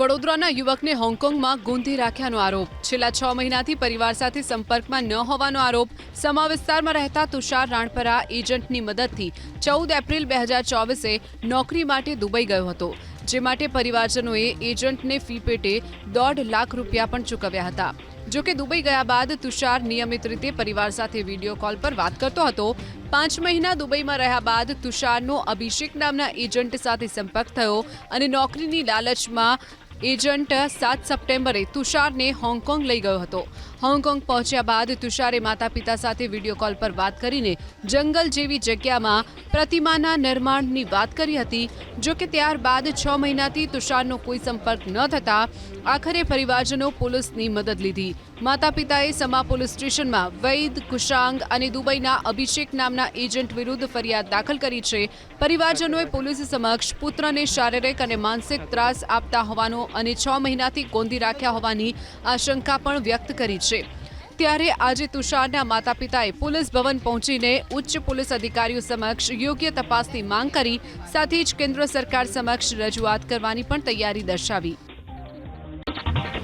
વડોદરાના યુવકને હોંગકોંગમાં ગૂંધી રાખ્યાનો આરોપ. છેલ્લા છ મહિનાથી પરિવાર સાથે સંપર્કમાં ન હોવાનો આરોપ. સમા વિસ્તારમાં રહેતા તુષાર રાણપરા એજન્ટની મદદથી ચૌદ એપ્રિલ બે હજાર ચોવીસે નોકરી માટે દુબઈ ગયો હતો. જે માટે પરિવારજનોએ એજન્ટને ફી પેટે દોઢ લાખ રૂપિયા પણ ચૂકવ્યા હતા. જોકે દુબઈ ગયા બાદ તુષાર નિયમિત રીતે પરિવાર સાથે વીડિયો કોલ પર વાત કરતો હતો. પાંચ મહિના દુબઈમાં રહ્યા બાદ તુષારનો અભિષેક નામના એજન્ટ સાથે સંપર્ક થયો અને નોકરીની લાલચમાં એજન્ટ સાત સપ્ટેમ્બરે તુષારને હોંગકોંગ લઈ ગયો હતો. હોંગકોંગ પહોંચ્યા બાદ તુષારે માતા પિતા સાથે વીડિયો કોલ પર વાત કરીને જંગલ જેવી જગ્યામાં પ્રતિમાના નિર્માણની વાત કરી હતી. જો કે ત્યારબાદ છ મહિનાથી તુષારનો કોઈ સંપર્ક ન થતા આખરે પરિવારજનો પોલીસની મદદ લીધી. માતા પિતાએ સમા પોલીસ સ્ટેશનમાં વૈદ, કુશાંગ અને દુબઈના અભિષેક નામના એજન્ટ વિરુદ્ધ ફરિયાદ દાખલ કરી છે. પરિવારજનોએ પોલીસ સમક્ષ પુત્રને શારીરિક અને માનસિક ત્રાસ આપતા હોવાનો અને છ મહિનાથી ગોંધી રાખ્યા હોવાની આશંકા પણ વ્યક્ત કરી છે. ત્યારે આજે તુષારના માતા પિતાએ પોલીસ ભવન પહોંચીને ઉચ્ચ પોલીસ અધિકારીઓ સમક્ષ યોગ્ય તપાસની માંગ કરી, સાથે જ કેન્દ્ર સરકાર સમક્ષ રજૂઆત કરવાની પણ તૈયારી દર્શાવી.